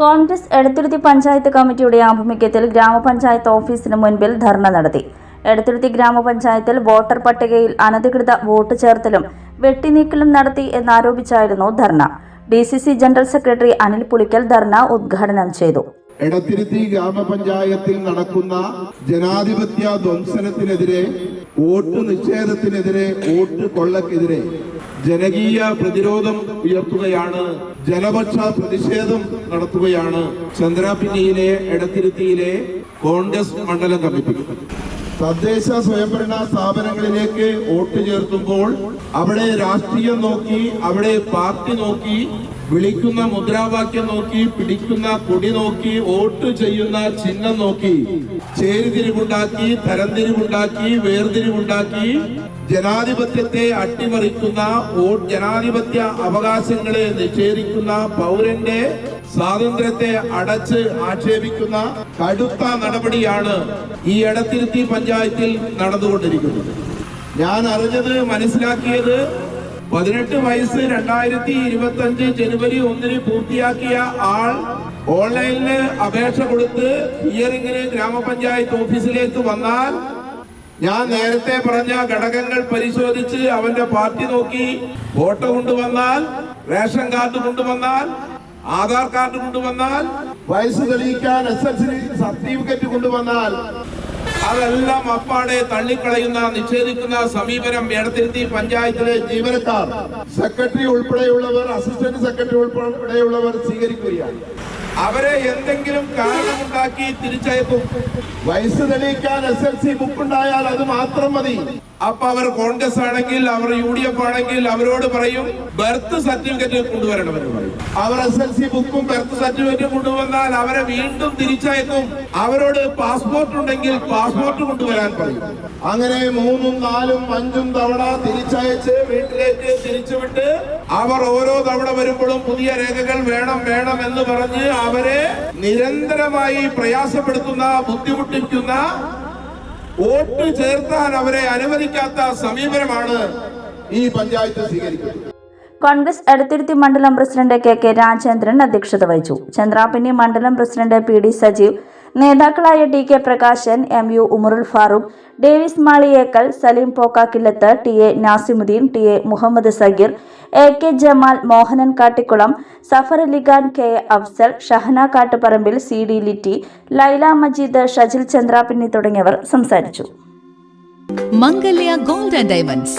കോൺഗ്രസ് എടത്തുരുത്തി പഞ്ചായത്ത് കമ്മിറ്റിയുടെ ആഭിമുഖ്യത്തിൽ ഗ്രാമപഞ്ചായത്ത് ഓഫീസിന് മുൻപിൽ ധർണ നടത്തി. എടത്തുരുത്തി ഗ്രാമപഞ്ചായത്തിൽ വോട്ടർ പട്ടികയിൽ അനധികൃത വോട്ട് ചേർത്തലും വെട്ടിനീക്കലും നടത്തി എന്നാരോപിച്ചായിരുന്നു dharna. D general secretary Anil Pulikkal dharna ഉദ്ഘാടനം ചെയ്തു. എടത്തിരുത്തി ഗ്രാമപഞ്ചായത്തിൽ നടക്കുന്ന ജനാധിപത്യ ധ്വംസനത്തിനെതിരെ വോട്ട് നിഷേധത്തിനെതിരെ വോട്ട് കൊള്ളക്കെതിരെ ജനകീയ പ്രതിരോധം ഉയർത്തുകയാണ് ജനപക്ഷ പ്രതിഷേധം നടത്തുകയാണ് ചന്ദ്രാപിന്നിയിലെ എടത്തിരുത്തിയിലെ കോൺഗ്രസ് മണ്ഡലം കമ്മിറ്റി തദ്ദേശ സ്വയംഭരണ സ്ഥാപനങ്ങളിലേക്ക് വോട്ട് ചേർത്തുമ്പോൾ അവിടെ രാഷ്ട്രീയം നോക്കി അവിടെ പാർട്ടി നോക്കി വിളിക്കുന്ന മുദ്രാവാക്യം നോക്കി പിടിക്കുന്ന കൊടി നോക്കി വോട്ട് ചെയ്യുന്ന ചിഹ്നം നോക്കി ചേരിതിരിവുണ്ടാക്കി തരംതിരിവുണ്ടാക്കി വേർതിരിവുണ്ടാക്കി ജനാധിപത്യത്തെ അട്ടിമറിക്കുന്ന വോട്ട് ജനാധിപത്യ അവകാശങ്ങളെ നിഷേധിക്കുന്ന പൗരന്റെ സ്വാതന്ത്ര്യത്തെ അടച്ച് ആക്ഷേപിക്കുന്ന കടുത്ത നടപടിയാണ് ഈ എടത്തിരുത്തി പഞ്ചായത്തിൽ നടന്നുകൊണ്ടിരിക്കുന്നത്. ഞാൻ അറിഞ്ഞത് മനസ്സിലാക്കിയത് പതിനെട്ട് വയസ്സ് രണ്ടായിരത്തി ഇരുപത്തി അഞ്ച് ജനുവരി ഒന്നിന് പൂർത്തിയാക്കിയ ആൾ ഓൺലൈനിൽ അപേക്ഷ കൊടുത്ത് ഹിയറിംഗിന് ഗ്രാമപഞ്ചായത്ത് ഓഫീസിലേക്ക് വന്നാൽ ഞാൻ നേരത്തെ പറഞ്ഞ ഘടകങ്ങൾ പരിശോധിച്ച് അവന്റെ പാർട്ടി നോക്കി ഫോട്ടോ കൊണ്ടുവന്നാൽ റേഷൻ കാർഡ് കൊണ്ടുവന്നാൽ ആധാർ കാർഡ് കൊണ്ടുവന്നാൽ വയസ്സ് തെളിയിക്കാൻ എസ് എൽ സി സർട്ടിഫിക്കറ്റ് കൊണ്ടുവന്നാൽ അതെല്ലാം അപ്പാടെ തള്ളിക്കളയുന്ന നിഷേധിക്കുന്ന സമീപനം എടത്തിരുത്തി പഞ്ചായത്തിലെ ജീവനക്കാർ. സെക്രട്ടറി ഉൾപ്പെടെയുള്ളവർ അസിസ്റ്റന്റ് സെക്രട്ടറി ഉൾപ്പെടെയുള്ളവർ സ്വീകരിക്കുകയാണ്. അവരെ എന്തെങ്കിലും കാരണമുണ്ടാക്കി തിരിച്ചയക്കും. വയസ്സ് തെളിയിക്കാൻ എസ് എൽ സി ബുക്ക് ഉണ്ടായാൽ അത് മാത്രം മതി. അപ്പൊ അവർ കോൺഗ്രസ് ആണെങ്കിൽ അവർ യു ഡി എഫ് ആണെങ്കിൽ അവരോട് പറയും ബർത്ത് സർട്ടിഫിക്കറ്റ് കൊണ്ടുവരണമെന്ന് പറയും. അവർ എസ് എൽ സി ബുക്കും ബർത്ത് സർട്ടിഫിക്കറ്റും കൊണ്ടുവന്നാൽ അവരെ വീണ്ടും തിരിച്ചയക്കും. അവരോട് പാസ്പോർട്ട് ഉണ്ടെങ്കിൽ പാസ്പോർട്ട് കൊണ്ടുവരാൻ പറയും. അങ്ങനെ മൂന്നും നാലും അഞ്ചും തവണ തിരിച്ചയച്ച് വീട്ടിലേക്ക് തിരിച്ചുവിട്ട് അവർ ഓരോ തവണ വരുമ്പോഴും പുതിയ രേഖകൾ വേണം വേണം എന്ന് പറഞ്ഞ് അവരെ നിരന്തരമായി പ്രയാസപ്പെടുത്തുന്ന ബുദ്ധിമുട്ടിക്കുന്ന വോട്ട് ചേർത്താൻ അവരെ അനുവദിക്കാത്ത സമീപനമാണ് ഈ പഞ്ചായത്ത് സ്വീകരിക്കുന്നത്. കോൺഗ്രസ് എടത്തിരുത്തി മണ്ഡലം പ്രസിഡന്റ് കെ കെ രാജേന്ദ്രൻ അധ്യക്ഷത വഹിച്ചു. ചന്ദ്രാപിന്നി മണ്ഡലം പ്രസിഡന്റ് പി ഡി സജീവ് നേതാക്കളായ T K Prakashan M U Umarul Farooq Davis Maliyekkal Saleem Pokkakkillath T A Nasimuddin T A Muhammad Sageer A K Jamal Mohanan Kattikulam Safar Alikhan K A Afsal Shahana Kattuparambil C D Litty Laila Majeed Shajil Chandrapinni തുടങ്ങിയവർ സംസാരിച്ചു. മംഗല്യ diamonds.